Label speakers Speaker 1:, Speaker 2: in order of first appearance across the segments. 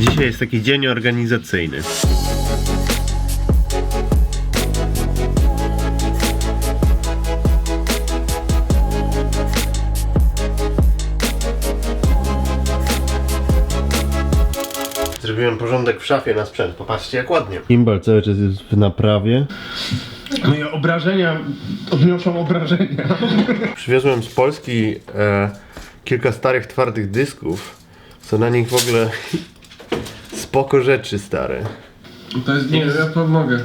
Speaker 1: Dzisiaj jest taki dzień organizacyjny. Zrobiłem porządek w szafie na sprzęt. Popatrzcie jak ładnie. Gimbal cały czas jest w naprawie.
Speaker 2: Moje obrażenia odniosą obrażenia.
Speaker 1: Przywiozłem z Polski e, kilka starych, twardych dysków. Są na nich w ogóle spoko rzeczy stare.
Speaker 2: To jest... Nie, ja pomogę.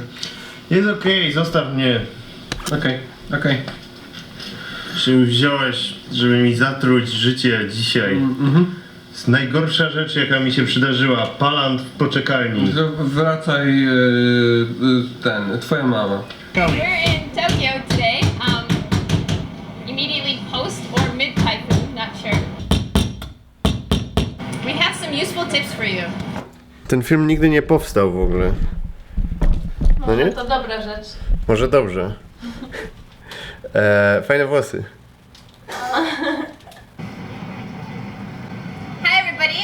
Speaker 1: Jest okej, zostaw mnie.
Speaker 2: Okej, okej.
Speaker 1: Czym wziąłeś, żeby mi zatruć życie dzisiaj? To jest najgorsza rzecz, jaka mi się przydarzyła. Palant w poczekalni.
Speaker 2: To Wracaj e, e, ten, twoja mama.
Speaker 3: We're in Tokyo today, um, immediately post or mid typhoon, not sure. We have some useful tips for you.
Speaker 1: Ten film nigdy nie powstał w ogóle. No nie?
Speaker 3: To dobra rzecz.
Speaker 1: Może dobrze. E, fajne włosy.
Speaker 3: Hi everybody,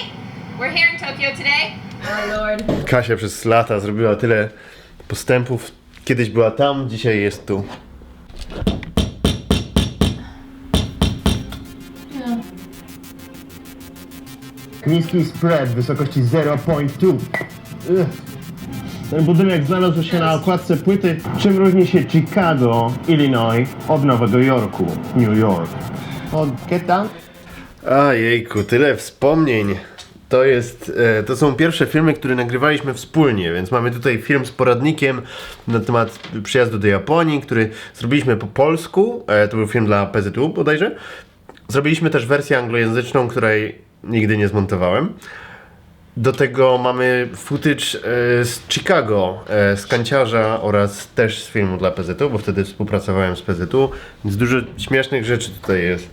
Speaker 3: we're here in Tokyo today. Oh lord.
Speaker 1: Kasia przez lata zrobiła tyle postępów. Kiedyś była tam, dzisiaj jest tu.
Speaker 4: Niski spread w wysokości 0.2. Ugh. Ten budynek znalazł się na okładce płyty, czym różni się Chicago, Illinois od Nowego Jorku, New York. Od Keta?
Speaker 1: A jejku, tyle wspomnień. To jest, e, to są pierwsze filmy, które nagrywaliśmy wspólnie, więc mamy tutaj film z poradnikiem na temat przyjazdu do Japonii, który zrobiliśmy po polsku. E, to był film dla PZU bodajże. Zrobiliśmy też wersję anglojęzyczną, której nigdy nie zmontowałem. Do tego mamy footage e, z Chicago, e, z kanciarza oraz też z filmu dla PZU, bo wtedy współpracowałem z PZU, więc dużo śmiesznych rzeczy tutaj jest.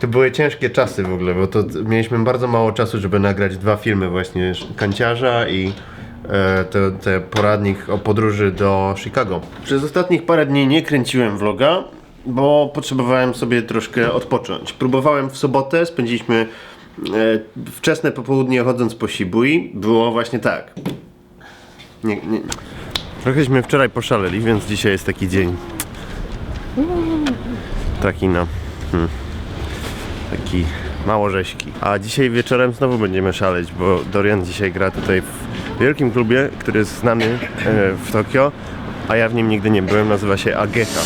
Speaker 1: To były ciężkie czasy w ogóle, bo to mieliśmy bardzo mało czasu, żeby nagrać dwa filmy właśnie Kanciarza i e, te, te poradnik o podróży do Chicago. Przez ostatnich parę dni nie kręciłem vloga, bo potrzebowałem sobie troszkę odpocząć. Próbowałem w sobotę, spędziliśmy wczesne popołudnie chodząc po Shibui. Było właśnie tak. Nie, nie. Trochęśmy wczoraj poszaleli, więc dzisiaj jest taki dzień. Taki no. taki mało rzeźki. A dzisiaj wieczorem znowu będziemy szaleć, bo Dorian dzisiaj gra tutaj w wielkim klubie, który jest znany e, w Tokio, a ja w nim nigdy nie byłem, nazywa się Ageha.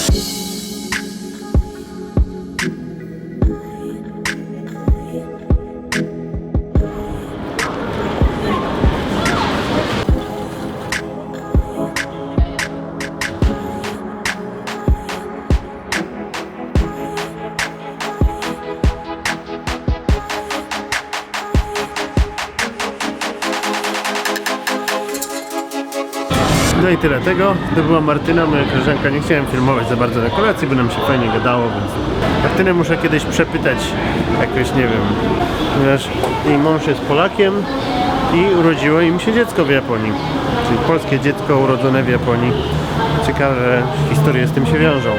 Speaker 1: No i tyle tego. To była Martyna, moja koleżanka. Nie chciałem filmować za bardzo na kolacji, bo nam się fajnie gadało, więc Martynę muszę kiedyś przepytać jakoś, nie wiem, ponieważ jej mąż jest Polakiem i urodziło im się dziecko w Japonii. Czyli polskie dziecko urodzone w Japonii. Ciekawe historie z tym się wiążą.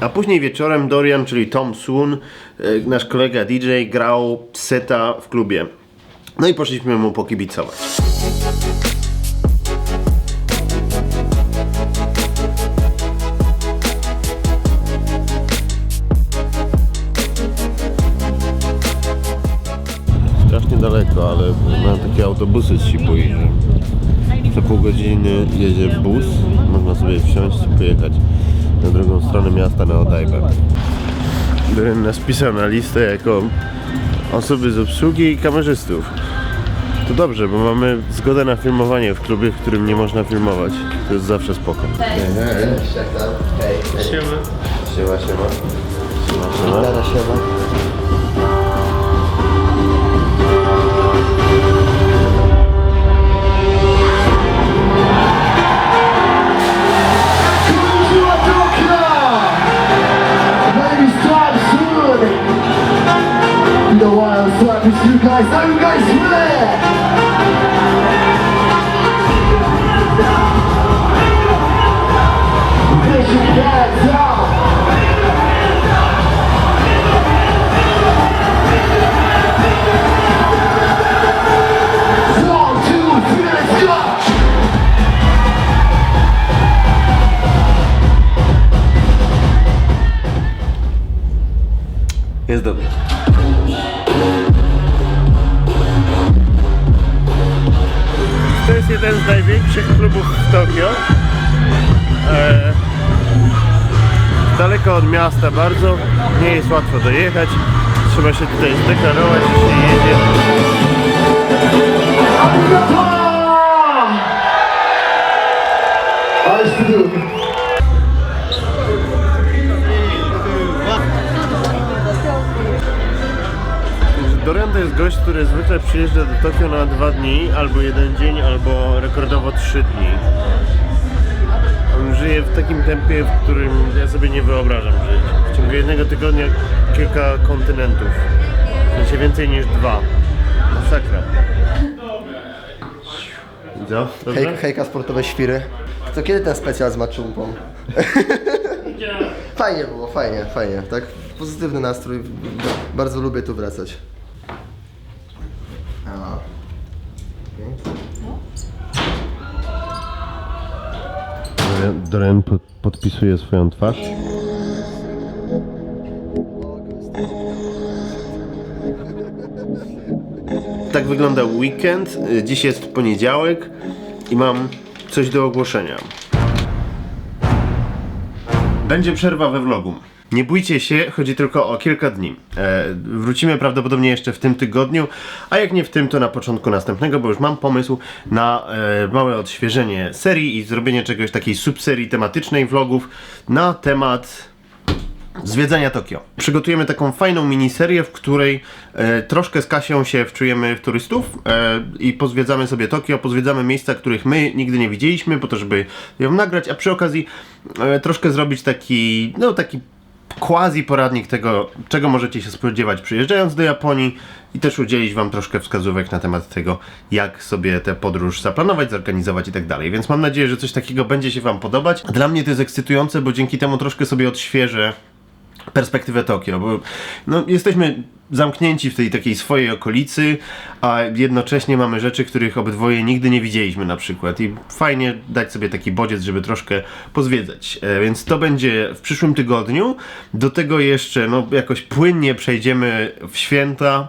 Speaker 1: A później wieczorem Dorian, czyli Tom Soon, e, nasz kolega DJ, grał seta w klubie. No i poszliśmy mu pokibicować. Shibui, że co pół godziny jedzie bus, można sobie wsiąść i pojechać na drugą stronę miasta na Odajbę. Byłem nas wpisał na listę jako osoby z obsługi i kamerzystów. To dobrze, bo mamy zgodę na filmowanie w klubie, w którym nie można filmować. To jest zawsze spoko.
Speaker 2: Siema.
Speaker 1: Siema, siema. Siema, siema.
Speaker 5: The
Speaker 1: jeden z największych klubów w Tokio. E, daleko od miasta bardzo, nie jest łatwo dojechać. Trzeba się tutaj zdeklarować, jeśli jedzie.
Speaker 5: Ależ
Speaker 1: Dorian to jest gość, który zwykle przyjeżdża do Tokio na dwa dni, albo jeden dzień, albo rekordowo trzy dni. On żyje w takim tempie, w którym ja sobie nie wyobrażam żyć. W ciągu jednego tygodnia kilka kontynentów. W sensie więcej niż dwa. Masakra. Co? Dobrze?
Speaker 6: Hej, hejka sportowe świry. To kiedy ten specjal z maczugą? fajnie było, fajnie, fajnie, tak? Pozytywny nastrój, bardzo lubię tu wracać. A.
Speaker 1: Dorian- Dorian pod- podpisuje swoją twarz. Tak wygląda weekend. Dziś jest poniedziałek i mam coś do ogłoszenia. Będzie przerwa we vlogu. Nie bójcie się, chodzi tylko o kilka dni. E, wrócimy prawdopodobnie jeszcze w tym tygodniu, a jak nie w tym, to na początku następnego, bo już mam pomysł na e, małe odświeżenie serii i zrobienie czegoś takiej subserii tematycznej vlogów na temat zwiedzania Tokio. Przygotujemy taką fajną miniserię, w której e, troszkę z Kasią się wczujemy w turystów e, i pozwiedzamy sobie Tokio, pozwiedzamy miejsca, których my nigdy nie widzieliśmy, po to, żeby ją nagrać, a przy okazji e, troszkę zrobić taki, no taki quasi poradnik tego, czego możecie się spodziewać przyjeżdżając do Japonii i też udzielić Wam troszkę wskazówek na temat tego, jak sobie tę podróż zaplanować, zorganizować i tak dalej. Więc mam nadzieję, że coś takiego będzie się Wam podobać. Dla mnie to jest ekscytujące, bo dzięki temu troszkę sobie odświeżę perspektywę Tokio, bo no, jesteśmy zamknięci w tej takiej swojej okolicy, a jednocześnie mamy rzeczy, których obydwoje nigdy nie widzieliśmy na przykład i fajnie dać sobie taki bodziec, żeby troszkę pozwiedzać. E, więc to będzie w przyszłym tygodniu. Do tego jeszcze no, jakoś płynnie przejdziemy w święta.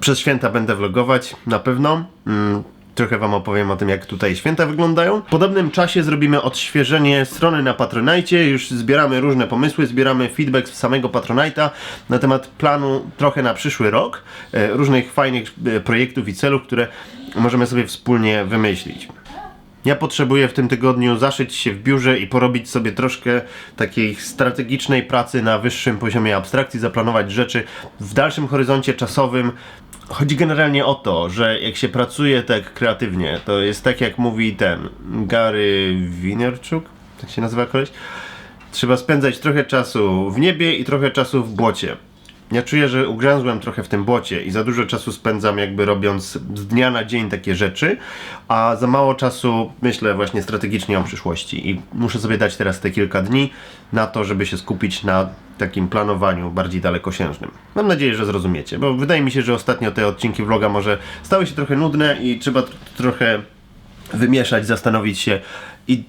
Speaker 1: Przez święta będę vlogować, na pewno. Mm, Trochę Wam opowiem o tym, jak tutaj święta wyglądają. W podobnym czasie zrobimy odświeżenie strony na Patronite. Już zbieramy różne pomysły, zbieramy feedback z samego Patronite'a na temat planu trochę na przyszły rok. E, różnych fajnych e, projektów i celów, które możemy sobie wspólnie wymyślić. Ja potrzebuję w tym tygodniu zaszyć się w biurze i porobić sobie troszkę takiej strategicznej pracy na wyższym poziomie abstrakcji, zaplanować rzeczy w dalszym horyzoncie czasowym. Chodzi generalnie o to, że jak się pracuje tak kreatywnie, to jest tak jak mówi ten Gary Vaynerchuk, tak się nazywa koleś? Trzeba spędzać trochę czasu w niebie i trochę czasu w błocie. Ja czuję, że ugrzęzłem trochę w tym błocie i za dużo czasu spędzam jakby robiąc z dnia na dzień takie rzeczy, a za mało czasu myślę właśnie strategicznie o przyszłości i muszę sobie dać teraz te kilka dni na to, żeby się skupić na takim planowaniu bardziej dalekosiężnym. Mam nadzieję, że zrozumiecie, bo wydaje mi się, że ostatnio te odcinki vloga może stały się trochę nudne i trzeba tr- trochę wymieszać, zastanowić się i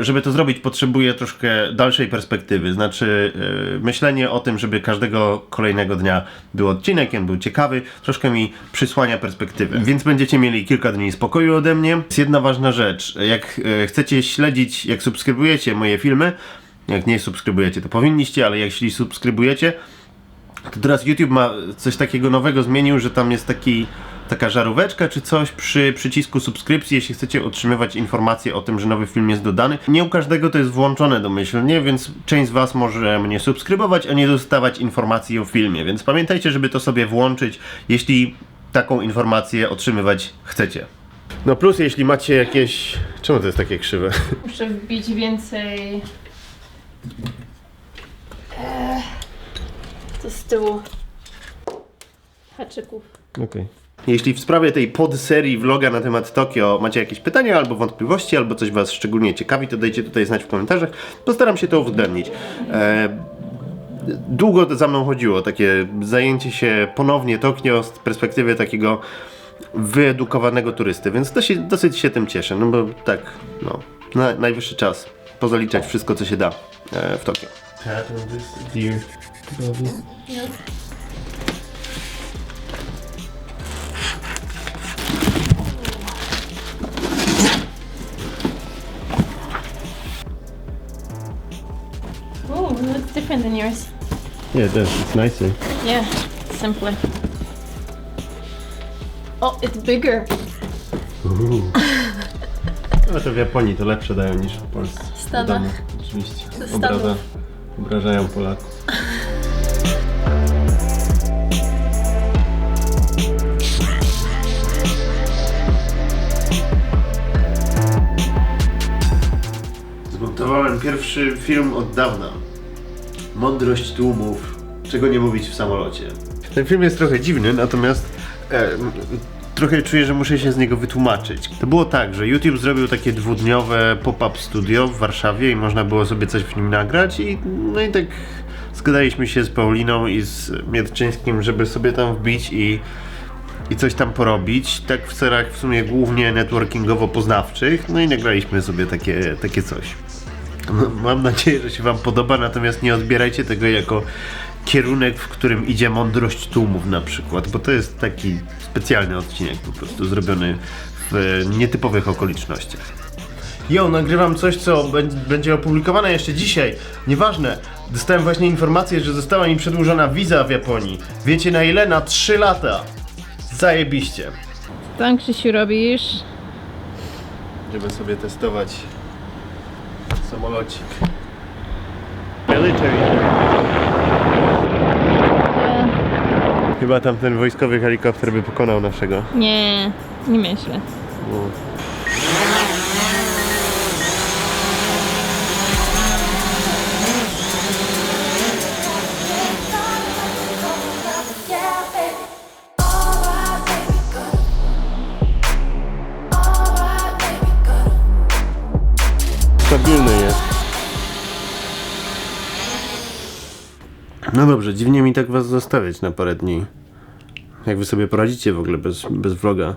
Speaker 1: żeby to zrobić potrzebuję troszkę dalszej perspektywy, znaczy yy, myślenie o tym, żeby każdego kolejnego dnia był odcinek, on był ciekawy, troszkę mi przysłania perspektywy. Więc będziecie mieli kilka dni spokoju ode mnie. Jest jedna ważna rzecz, jak yy, chcecie śledzić, jak subskrybujecie moje filmy, jak nie subskrybujecie, to powinniście, ale jeśli subskrybujecie, to teraz YouTube ma coś takiego nowego zmienił, że tam jest taki, taka żaróweczka czy coś przy przycisku subskrypcji, jeśli chcecie otrzymywać informacje o tym, że nowy film jest dodany. Nie u każdego to jest włączone domyślnie, więc część z Was może mnie subskrybować, a nie dostawać informacji o filmie, więc pamiętajcie, żeby to sobie włączyć, jeśli taką informację otrzymywać chcecie. No plus jeśli macie jakieś... Czemu to jest takie krzywe?
Speaker 3: Muszę wbić więcej. Eee, to z tyłu. Haczyków.
Speaker 1: Okej. Jeśli w sprawie tej podserii vloga na temat Tokio macie jakieś pytania albo wątpliwości, albo coś Was szczególnie ciekawi, to dajcie tutaj znać w komentarzach. Postaram się to uwzględnić. E, długo to za mną chodziło, takie zajęcie się ponownie Tokio z perspektywy takiego wyedukowanego turysty, więc dosyć, dosyć się tym cieszę, no bo tak, no, na, najwyższy czas pozaliczać wszystko, co się da e, w Tokio.
Speaker 3: Different than yours.
Speaker 4: Yeah, it does. It's nicer.
Speaker 3: Yeah, simpler. Oh, it's bigger.
Speaker 1: No to w Japonii to lepsze dają niż w Polsce.
Speaker 3: Stada.
Speaker 1: Oczywiście.
Speaker 3: Stada.
Speaker 1: Obraza, obrażają Polaków. Zmontowałem pierwszy film od dawna. Mądrość tłumów. Czego nie mówić w samolocie. Ten film jest trochę dziwny, natomiast e, trochę czuję, że muszę się z niego wytłumaczyć. To było tak, że YouTube zrobił takie dwudniowe pop-up studio w Warszawie i można było sobie coś w nim nagrać i no i tak zgadaliśmy się z Pauliną i z Miedczyńskim, żeby sobie tam wbić i i coś tam porobić, tak w celach w sumie głównie networkingowo-poznawczych, no i nagraliśmy sobie takie, takie coś. Mam nadzieję, że się Wam podoba, natomiast nie odbierajcie tego jako kierunek, w którym idzie mądrość tłumów na przykład, bo to jest taki specjalny odcinek po prostu zrobiony w nietypowych okolicznościach. Jo, nagrywam coś, co bę- będzie opublikowane jeszcze dzisiaj. Nieważne. Dostałem właśnie informację, że została mi przedłużona wiza w Japonii. Wiecie na ile? Na 3 lata. Zajebiście.
Speaker 3: Co Krzysiu robisz?
Speaker 1: Żeby sobie testować samolocik. Military. Chyba tamten wojskowy helikopter by pokonał naszego.
Speaker 3: Nie, nie myślę.
Speaker 1: Stabilny No dobrze, dziwnie mi tak was zostawiać na parę dni. Jak wy sobie poradzicie w ogóle bez, bez vloga.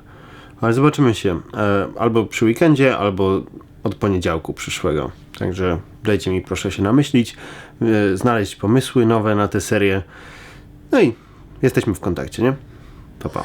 Speaker 1: Ale zobaczymy się. E, albo przy weekendzie, albo od poniedziałku przyszłego. Także dajcie mi proszę się namyślić, e, znaleźć pomysły nowe na tę serię. No i jesteśmy w kontakcie, nie? Pa, pa.